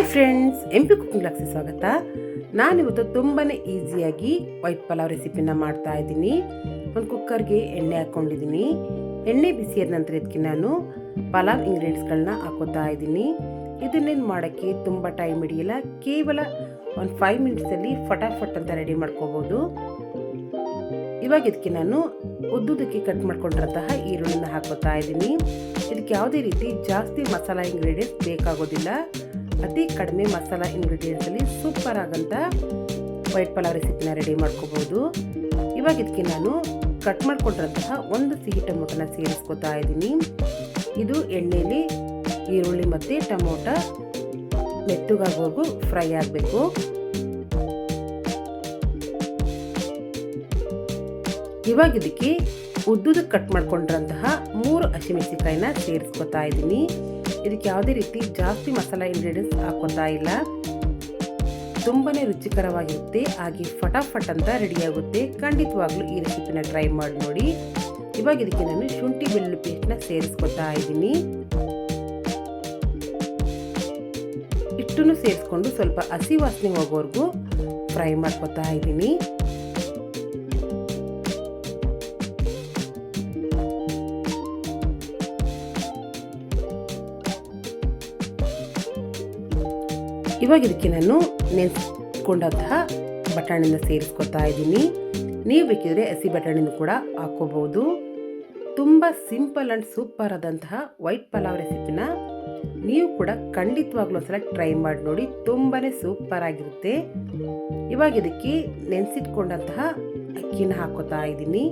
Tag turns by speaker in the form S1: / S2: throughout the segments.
S1: Hi friends, M P cooking lakh ಸ್ವಾಗತ. ನಾನಿವತ್ತು ತುಂಬಾ ಈಸಿಯಾಗಿ ವೈಟ್ ಪಲಾವ್ ರೆಸಿಪಿನ ಮಾಡ್ತಾ ಇದ್ದೀನಿ. ಒಂದು ಕುಕ್ಕರ್ಗೆ ಎಣ್ಣೆ ಹಾಕ್ಕೊಂಡಿದ್ದೀನಿ ಎಣ್ಣೆ ಬಿಸಿಯಾದ ನಂತರ ಇದಕ್ಕೆ ನಾನು ಪಲಾವ್ ಇಂಗ್ರೀಡಿಯೆಂಟ್ಸ್ಗಳನ್ನ ಹಾಕೋತಾ ಇದ್ದೀನಿ. ಇದನ್ನೇನು ಮಾಡೋಕ್ಕೆ ತುಂಬ ಟೈಮ್ ಹಿಡಿಯಲ್ಲ, ಕೇವಲ ಒಂದು ಫೈವ್ ಮಿನಿಟ್ಸಲ್ಲಿ ಫಟಾಫಟ್ ಅಂತ ರೆಡಿ ಮಾಡ್ಕೋಬೋದು. ಇವಾಗ ಇದಕ್ಕೆ ನಾನು ಉದ್ದುದಕ್ಕೆ ಕಟ್ ಮಾಡ್ಕೊಂಡಿರತಹ ಈರುಳ್ಳಿನ ಹಾಕೋತಾ ಇದ್ದೀನಿ. ಇದಕ್ಕೆ ಯಾವುದೇ ರೀತಿ ಜಾಸ್ತಿ ಮಸಾಲ ಇಂಗ್ರೀಡಿಯೆಂಟ್ಸ್ ಬೇಕಾಗೋದಿಲ್ಲ. ಅತಿ ಕಡಿಮೆ ಮಸಾಲ ಇಂಗ್ರೀಡಿಯೆಂಟ್ಸಲ್ಲಿ ಸೂಪರ್ ಆಗಂತ ವೈಟ್ ಪಲಾವ್ ರೆಸಿಪಿನ ರೆಡಿ ಮಾಡ್ಕೋಬೋದು. ಇವಾಗ ಇದಕ್ಕೆ ನಾನು ಕಟ್ ಮಾಡಿಕೊಂಡಿರೋಂತಹ ಒಂದು ಸಿಹಿ ಟೊಮೊಟೊನ ಸೇರಿಸ್ಕೊತಾ ಇದ್ದೀನಿ. ಇದು ಎಣ್ಣೆಯಲ್ಲಿ ಈರುಳ್ಳಿ ಮತ್ತು ಟೊಮೊಟ ಮೆತ್ತಗಾಗೋವರೆಗೂ ಫ್ರೈ ಆಗಬೇಕು. ಇವಾಗ ಇದಕ್ಕೆ ಉದ್ದದ ಕಟ್ ಮಾಡ್ಕೊಂಡಿರೋಂತಹ ಮೂರು ಹಸಿಮೆಣಸಿಕಾಯಿನ ಸೇರಿಸ್ಕೊತಾ ಇದ್ದೀನಿ. ಇದಕ್ಕೆ ಯಾವುದೇ ರೀತಿ ಜಾಸ್ತಿ ಮಸಾಲ ಇಂಗ್ರೀಡಿಯೆಂಟ್ಸ್ ಹಾಕೋತಾ ಇಲ್ಲ. ತುಂಬಾ ರುಚಿಕರವಾಗಿರುತ್ತೆ. ಹಾಗೆ ಫಟಾಫಟ್ ಅಂತ ರೆಡಿಯಾಗುತ್ತೆ. ಖಂಡಿತವಾಗ್ಲೂ ಈ ರೆಸಿಪಿನ ಟ್ರೈ ಮಾಡಿ ನೋಡಿ. ಇವಾಗ ಇದಕ್ಕೆ ನಾನು ಶುಂಠಿ ಬೆಳ್ಳುಳ್ಳಿ ಪೇಸ್ಟ್ನ ಸೇರಿಸ್ಕೊತಾ ಇದ್ದೀನಿ. ಇಷ್ಟನ್ನು ಸೇರಿಸ್ಕೊಂಡು ಸ್ವಲ್ಪ ಹಸಿ ವಾಸನೆ ಹೋಗೋವರೆಗೂ ಫ್ರೈ ಮಾಡ್ಕೊತಾ ಇದ್ದೀನಿ. ಇವಾಗ ಇದಕ್ಕೆ ನಾನು ನೆನೆಸ್ಕೊಂಡಂತಹ ಬಟಾಣಿನ ಸೇರಿಸ್ಕೊತಾ ಇದ್ದೀನಿ. ನೀವು ಬೇಕಿದ್ರೆ ಹಸಿ ಬಟಾಣಿನೂ ಕೂಡ ಹಾಕೋಬಹುದು ತುಂಬ ಸಿಂಪಲ್ ಆ್ಯಂಡ್ ಸೂಪರ್ ಆದಂತಹ ವೈಟ್ ಪಲಾವ್ ರೆಸಿಪಿನ ನೀವು ಕೂಡ ಖಂಡಿತವಾಗ್ಲೂ ಒಂದ್ಸಲ ಟ್ರೈ ಮಾಡಿ ನೋಡಿ ತುಂಬಾ ಸೂಪರ್ ಆಗಿರುತ್ತೆ. ಇವಾಗ ಇದಕ್ಕೆ ನೆನೆಸಿಟ್ಕೊಂಡಂತಹ ಅಕ್ಕಿನ ಹಾಕೋತಾ ಇದ್ದೀನಿ.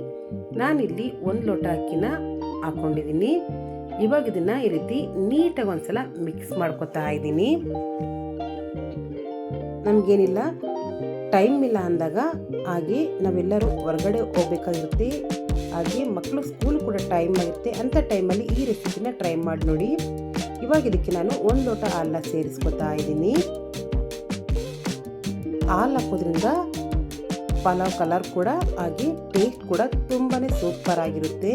S1: ನಾನಿಲ್ಲಿ ಒಂದು ಲೋಟ ಅಕ್ಕಿನ ಹಾಕ್ಕೊಂಡಿದ್ದೀನಿ ಇವಾಗ ಇದನ್ನು ಈ ರೀತಿ ನೀಟಾಗಿ ಒಂದ್ಸಲ ಮಿಕ್ಸ್ ಮಾಡ್ಕೊತಾ ಇದ್ದೀನಿ. ನಮಗೇನಿಲ್ಲ ಟೈಮ್ ಇಲ್ಲ ಅಂದಾಗ ಹಾಗೆ ನಾವೆಲ್ಲರೂ ಹೊರಗಡೆ ಹೋಗ್ಬೇಕಾಗಿರುತ್ತೆ. ಹಾಗೆ ಮಕ್ಕಳು ಸ್ಕೂಲ್ ಕೂಡ ಟೈಮ್ ಆಗುತ್ತೆ. ಅಂಥ ಟೈಮಲ್ಲಿ ಈ ರೆಸಿಪಿನ ಟ್ರೈ ಮಾಡಿ ನೋಡಿ. ಇವಾಗ ಇದಕ್ಕೆ ನಾನು ಒಂದು ಲೋಟ ಹಾಲನ್ನ ಸೇರಿಸ್ಕೊತಾ ಇದ್ದೀನಿ. ಹಾಲು ಹಾಕೋದ್ರಿಂದ ಪಲಾವ್ ಕಲರ್ ಕೂಡ, ಹಾಗೆ ಟೇಸ್ಟ್ ಕೂಡ ತುಂಬಾ ಸೂಪರ್ ಆಗಿರುತ್ತೆ.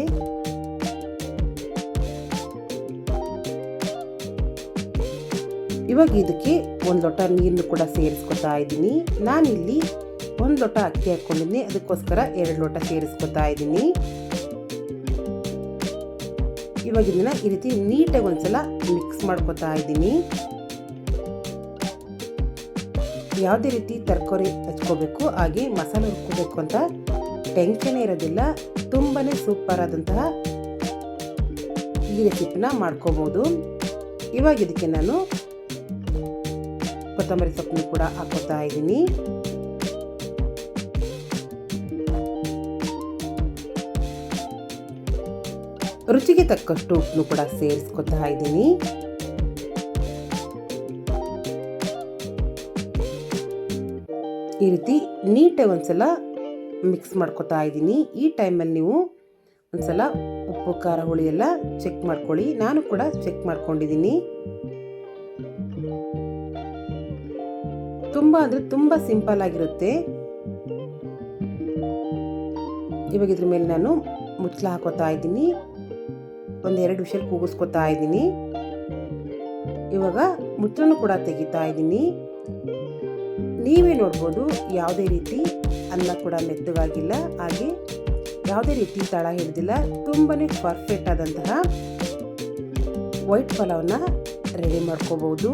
S1: ಇವಾಗ ಇದಕ್ಕೆ ಒಂದು ಲೋಟ ನೀರನ್ನು ಕೂಡ ಸೇರಿಸ್ಕೊತಾ ಇದ್ದೀನಿ. ನಾನಿಲ್ಲಿ ಒಂದು ಲೋಟ ಅಕ್ಕಿ ಹಾಕ್ಕೊಂಡಿದ್ದೀನಿ ಅದಕ್ಕೋಸ್ಕರ ಎರಡು ಲೋಟ ಸೇರಿಸ್ಕೊತಾ ಇದ್ದೀನಿ. ಇವಾಗ ಇದನ್ನು ಈ ರೀತಿ ನೀಟಾಗಿ ಒಂದ್ಸಲ ಮಿಕ್ಸ್ ಮಾಡ್ಕೊತಾ ಇದ್ದೀನಿ. ಯಾವುದೇ ರೀತಿ ತರಕಾರಿ ಹಚ್ಕೋಬೇಕು, ಹಾಗೆ ಮಸಾಲೆ ಹುರ್ಕೋಬೇಕು ಅಂತ ಟೆನ್ಷನ್ ಇರೋದಿಲ್ಲ. ತುಂಬಾ ಸೂಪರ್ ಆದಂತಹ ಈ ರೆಸಿಪಿನ ಮಾಡ್ಕೋಬೋದು. ಇವಾಗ ಇದಕ್ಕೆ ನಾನು ಕೊತ್ತಂಬರಿ ಸೊಪ್ಪನ್ನು ಕೂಡ ಹಾಕೋತಾ ಇದ್ದೀನಿ. ರುಚಿಗೆ ತಕ್ಕಷ್ಟು ಉಪ್ಪನ್ನು ಕೂಡ ಸೇರಿಸ್ಕೊತಾ ಇದ್ದೀನಿ. ಈ ರೀತಿ ನೀಟಾಗಿ ಒಂದ್ಸಲ ಮಿಕ್ಸ್ ಮಾಡ್ಕೊತಾ ಇದ್ದೀನಿ. ಈ ಟೈಮಲ್ಲಿ ನೀವು ಒಂದ್ಸಲ ಉಪ್ಪು, ಖಾರ, ಹುಳಿ ಎಲ್ಲ ಚೆಕ್ ಮಾಡ್ಕೊಳ್ಳಿ. ನಾನು ಕೂಡ ಚೆಕ್ ಮಾಡ್ಕೊಂಡಿದ್ದೀನಿ. ತುಂಬ ಅಂದರೆ ತುಂಬ ಸಿಂಪಲ್ ಆಗಿರುತ್ತೆ. ಇವಾಗ ಇದ್ರ ಮೇಲೆ ನಾನು ಮುಚ್ಚಲ ಹಾಕೋತಾ ಇದ್ದೀನಿ. ಒಂದೆರಡು ವಿಷಲ್ ಕೂಗಿಸ್ಕೊತಾ ಇದ್ದೀನಿ. ಇವಾಗ ಮುಚ್ಚಲನ್ನು ಕೂಡ ತೆಗಿತಾ ಇದ್ದೀನಿ. ನೀವೇ ನೋಡ್ಬೋದು ಯಾವುದೇ ರೀತಿ ಅನ್ನ ಕೂಡ ಮೆತ್ತಗಾಗಿಲ್ಲ, ಹಾಗೆ ಯಾವುದೇ ರೀತಿ ತಳ ಹಿಡಿದಿಲ್ಲ. ತುಂಬಾ ಪರ್ಫೆಕ್ಟ್ ಆದಂತಹ ವೈಟ್ ಪಲಾವ್ನ ರೆಡಿ ಮಾಡ್ಕೋಬಹುದು.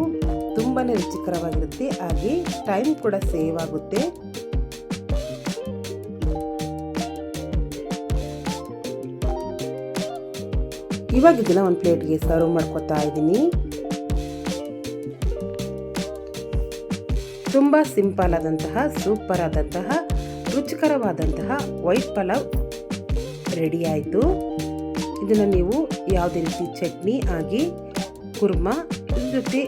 S1: ತುಂಬಾ ರುಚಿಕರವಾಗಿರುತ್ತೆ. ಹಾಗೆ ಟೈಮ್ ಕೂಡ ಸೇವ್ ಆಗುತ್ತೆ. ಇವಾಗ ಇದನ್ನ ಒಂದು ಪ್ಲೇಟ್ಗೆ ಸರ್ವ್ ಮಾಡ್ಕೊತಾ ಇದ್ದೀನಿ. ತುಂಬ ಸಿಂಪಲ್ ಆದಂತಹ ಸೂಪರ್ ಆದಂತಹ, ರುಚಿಕರವಾದಂತಹ ವೈಟ್ ಪಲಾವ್ ರೆಡಿ ಆಯಿತು. ಇದನ್ನು ನೀವು ಯಾವುದೇ ರೀತಿ ಚಟ್ನಿ ಆಗಿ ಕುರ್ಮಾ ಜೊತೆ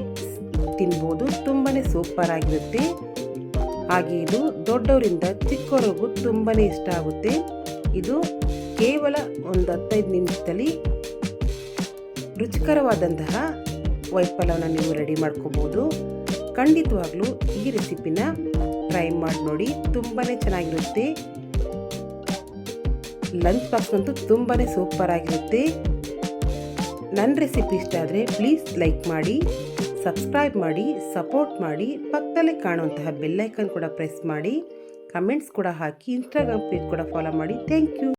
S1: ತಿನ್ಬೋದು. ತುಂಬಾ ಸೂಪರ್ ಆಗಿರುತ್ತೆ. ಹಾಗೆ ಇದು ದೊಡ್ಡವರಿಂದ ಚಿಕ್ಕವರಿಗೂ ತುಂಬಾ ಇಷ್ಟ ಆಗುತ್ತೆ. ಇದು ಕೇವಲ ಒಂದು ಹತ್ತೈದು ನಿಮಿಷದಲ್ಲಿ ರುಚಿಕರವಾದಂತಹ ವೈಟ್ ನೀವು ರೆಡಿ ಮಾಡ್ಕೋಬೋದು. ಖಂಡಿತವಾಗ್ಲೂ ಈ ರೆಸಿಪಿನ ಟ್ರೈ ಮಾಡಿ ನೋಡಿ ತುಂಬಾ ಚೆನ್ನಾಗಿರುತ್ತೆ. ಲಂಚ್ ಬಾಕ್ಸ್ ಅಂತೂ ತುಂಬಾ ಸೂಪರ್ ಆಗಿರುತ್ತೆ. ನನ್ನ ರೆಸಿಪಿ ಇಷ್ಟ ಆದರೆ ಪ್ಲೀಸ್ ಲೈಕ್ ಮಾಡಿ ಸಬ್ಸ್ಕ್ರೈಬ್ ಮಾಡಿ ಸಪೋರ್ಟ್ ಮಾಡಿ, ಪಕ್ಕದಲ್ಲೇ ಕಾಣುವಂತಹ ಬೆಲ್ಲೈಕನ್ ಕೂಡ ಪ್ರೆಸ್ ಮಾಡಿ ಕಮೆಂಟ್ಸ್ ಕೂಡ ಹಾಕಿ ಇನ್ಸ್ಟಾಗ್ರಾಮ್ ಪೇಜ್ ಕೂಡ ಫಾಲೋ ಮಾಡಿ. Thank you